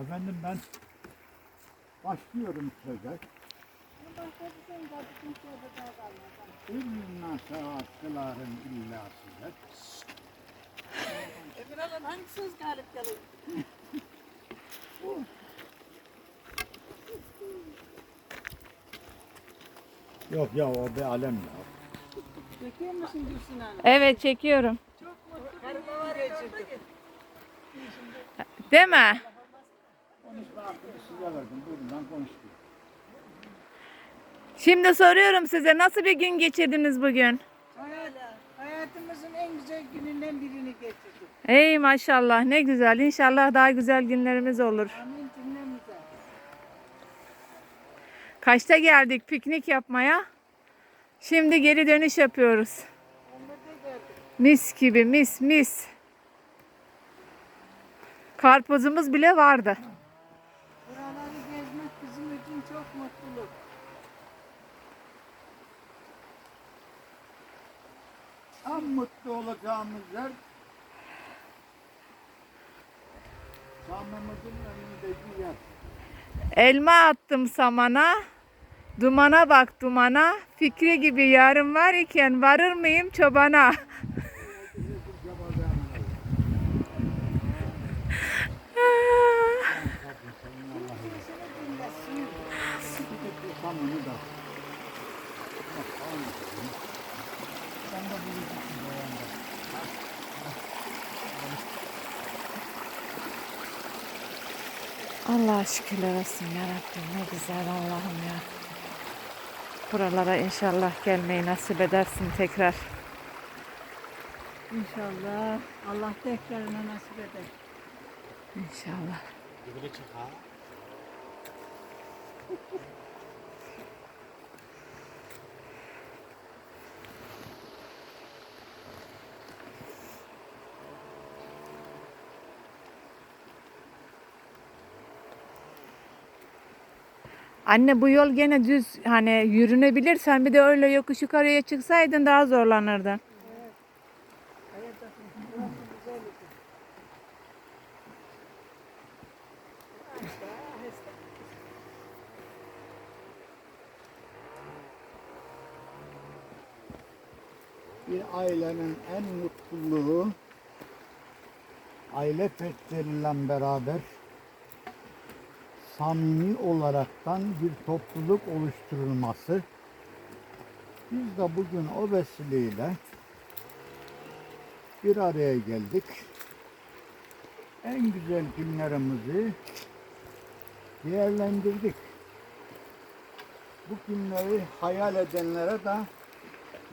Efendim ben başlıyorum söze. İnna sevatçıların illa size. Öbür adam hangi söz galip gelir? Yok ya o bir alem ya. Çekiyor musun Gülsün Hanım? Evet çekiyorum. Karıma var ya çocuk. Değil mi? Size verdim. Konuştum. Şimdi soruyorum size nasıl bir gün geçirdiniz bugün? Hayat, hayatımızın en güzel gününden birini geçirdik. Ey maşallah ne güzel. İnşallah daha güzel günlerimiz olur. Amin cümlemize. Kaçta geldik piknik yapmaya? Şimdi geri dönüş yapıyoruz. Mis gibi mis mis. Karpuzumuz bile vardı. Buraları gezmek bizim için çok mutluluk. En mutlu olacağımız yer Samimizin önündeki yer. Elma attım samana. Dumana bak dumana. Fikri gibi yarın var iken varır mıyım çobana? Samimi da. Sen de buluşursun bu yanda. Allah şükürler olsun ya Rabbim. Ne güzel Allah'ım ya. Buralara inşallah gelmeyi nasip edersin tekrar. İnşallah Allah tekrarına nasip eder. İnşallah. Anne bu yol gene düz hani yürünebilir. Sen bir de öyle yokuş yukarıya çıksaydın daha zorlanırdın. Bir ailenin en mutluluğu aile fertleriyle beraber samimi olaraktan bir topluluk oluşturulması. Biz de bugün o vesileyle bir araya geldik. En güzel günlerimizi değerlendirdik. Bu günleri hayal edenlere de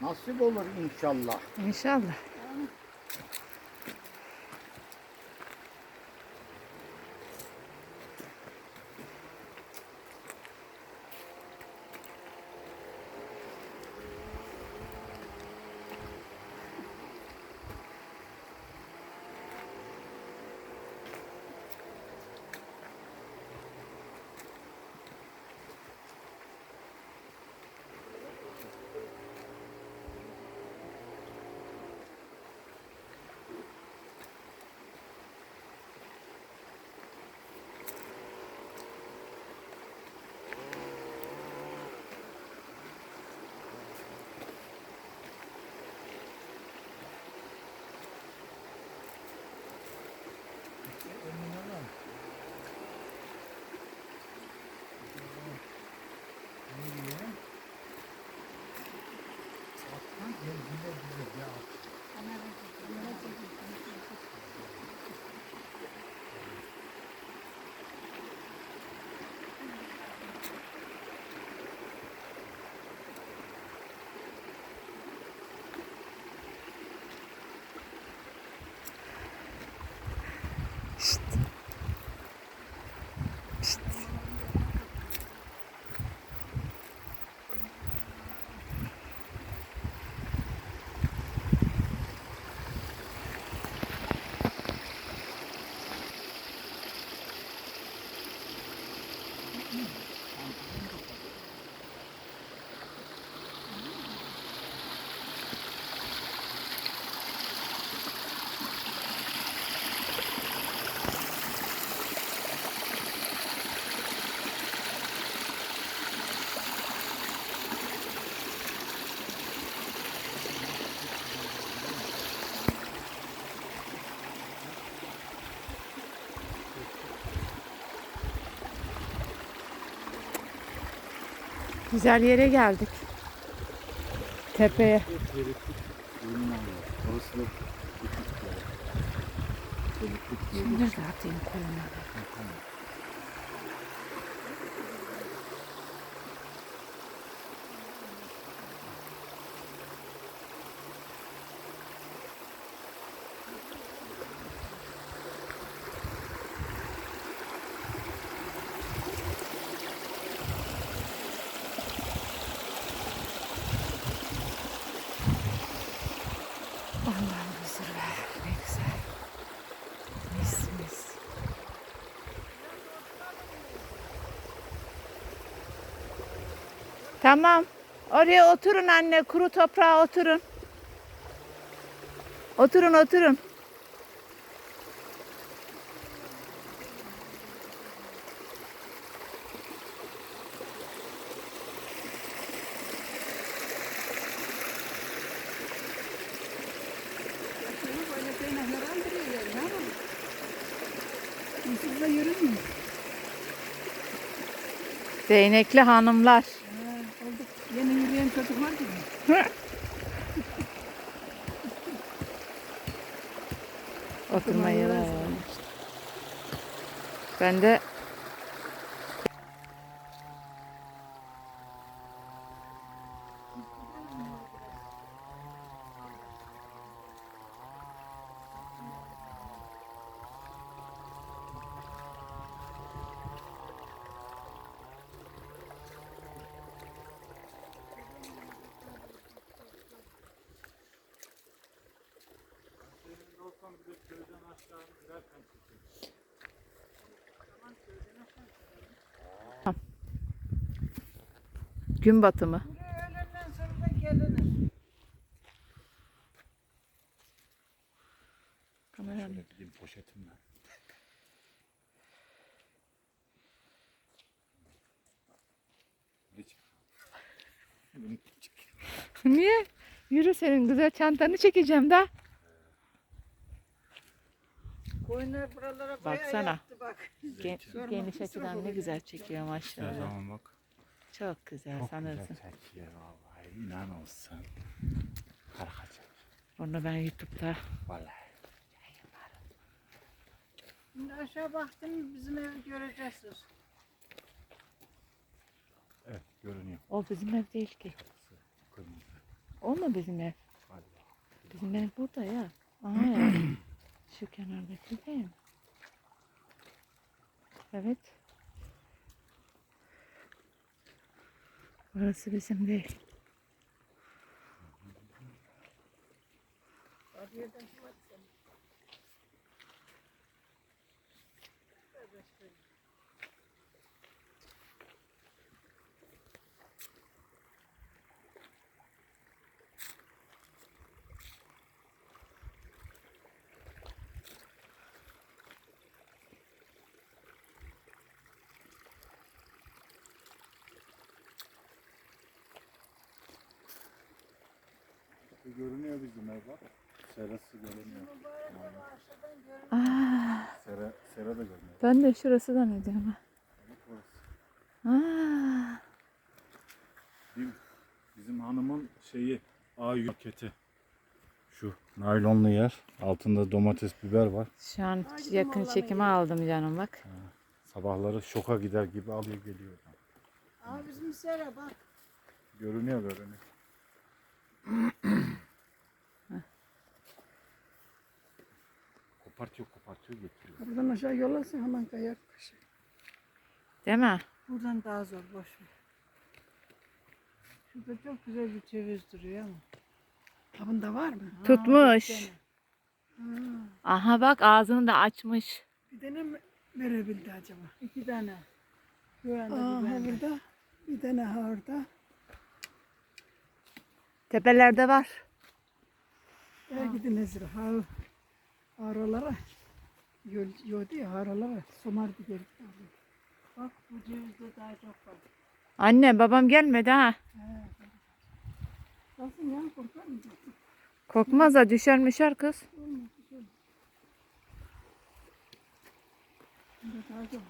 nasip olur inşallah. İnşallah. Yeah, you 了 Güzel yere geldik. Tepeye. Orası da yeri. Allah'ım huzur ver. Ne güzel. Mis mis. Tamam. Oraya oturun anne. Kuru toprağa oturun. Oturun oturun. De yürümüyor. Değnekli hanımlar. Ha, olduk. Yeni yürüyen çocuklar gibi. Oturma yeri var. Ben de gün batımı. Buraya öğlenden sonra gelinir. Kameram. Şöyle gideyim poşetimle. Niye? Yürü senin güzel çantanı çekeceğim da. Koyunlar buralara bayağı Baksana. yaptı bak. Gen- Sorma, geniş açıdan ne güzel çekiyor Her maşallah. zaman bak. Çok güzel Çok sanırsın. güzel çekiyor vallahi. İnan olsun. Harikacak. Onu ben YouTube'da Vallahi. Şimdi aşağı baktın bizim evi göreceksiniz. Evet görünüyor. o bizim ev değil ki. Kırmızı. O mu bizim ev? Bizim ev burada ya. Aha ya. Şu kenardaki değil mi? Evet. Orası bizim değil. Görünüyor bizim ev bak. Serası görünüyor. Aa, Sera, sera da görünüyor. ben de şurası zannediyorum. ha. Bak orası. Aa, Bizim, bizim hanımın şeyi A yüketi. Şu naylonlu yer. Altında domates, biber var. şu an yakın iyi. aldım canım bak. Sabahları şoka gider gibi alıyor geliyor. Aa bizim sera bak. Görünüyor görünüyor. Kopartıyor kopartıyor getiriyor. Buradan aşağı yollasın hemen kayar kışı. Değil mi? Buradan daha zor boş ver. Şurada çok güzel bir ceviz duruyor ama. Ha bunda var mı? Ha, Tutmuş. Ha, Aha bak ağzını da açmış. bir tane mi verebildi acaba? İki tane. Aa, bir tane. burada. Bir tane ha orada. Tepelerde var. Gel gidin Ezra. Ha, aralara. Yol, yol değil aralara. Somar gider. Bak bu cevizde daha çok var. Anne babam gelmedi ha. Kalsın ya korkar mı? Korkmaz da düşer mişer kız. Burada daha çok.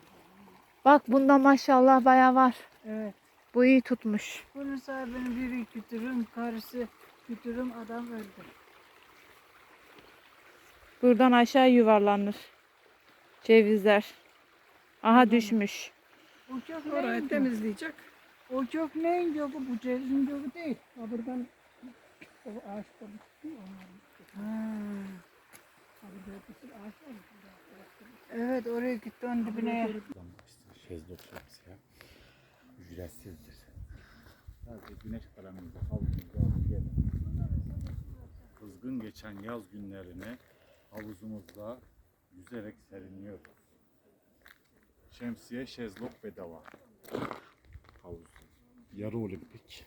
Bak bunda maşallah bayağı var. Evet. Bu iyi tutmuş. Bunun sahibini biri götürün, karısı götürün, adam öldü. Buradan aşağı yuvarlanır. Cevizler. Aha düşmüş. O çok Orayı temizleyecek. O çok neyin göğü, bu cevizin göğü değil. Ha buradan o ağaçta onların. Evet oraya gitti onun dibine. İşte şezlong şemsiye ücretsizdir. Sadece güneş alıp gelin. Kızgın geçen yaz günlerini havuzumuzda yüzerek serinliyoruz. Şemsiye şezlong bedava. Havuz. Yarı olimpik.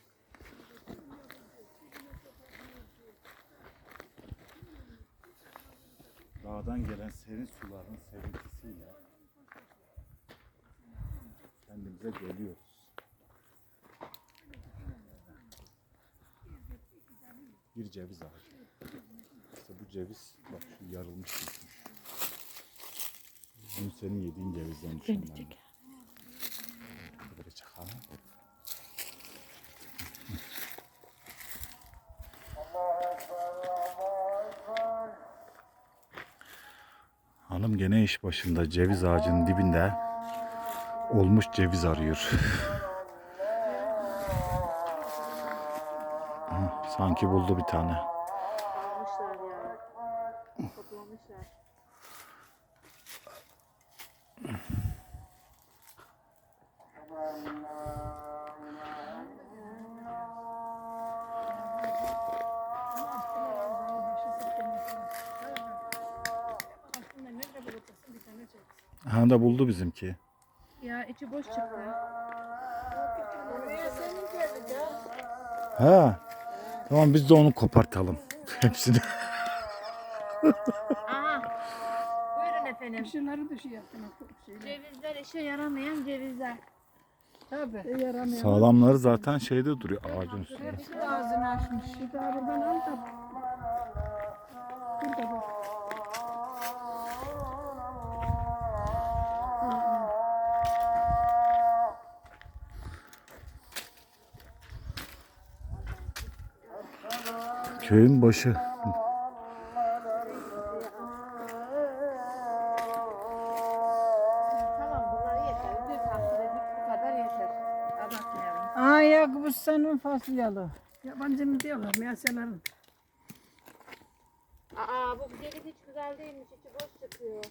Dağdan gelen serin suların serintisiyle kendimize geliyoruz. Bir ceviz ağacı. Ceviz bak şu yarılmış gitmiş. Dün senin yediğin cevizden düşün ben. Böyle çakalım. Hanım gene iş başında ceviz ağacının dibinde olmuş ceviz arıyor. Sanki buldu bir tane. Ha da buldu bizimki. Ya içi boş çıktı. Ha. Tamam biz de onu kopartalım. Hepsini. Aha. Buyurun efendim. Şunları da şey yaptın. Cevizler işe yaramayan cevizler. Tabii. Yaramıyor. Sağlamları zaten şeyde duruyor ağacın üstünde. Ağzını açmış. Bir daha buradan al da. Burada bak. Köyün başı. Tamam bunlar yeter. Bir haftada bu kadar yeter. Abartmayalım. Aa Yakubus'un fasulyalı. Yabancı mı diyorlar meselerin. Aa bu ceviz hiç güzel değilmiş. İçi boş çıkıyor.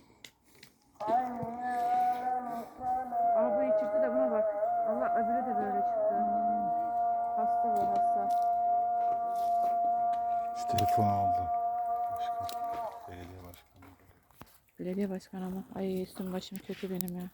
Aa bu iyi çıktı da buna bak. Allah öbürü de böyle çıktı. Hasta bu hasta. İşte telefon aldı. Başkan. Belediye başkanı. Belediye başkanı mı? Ay üstüm başım kötü benim ya.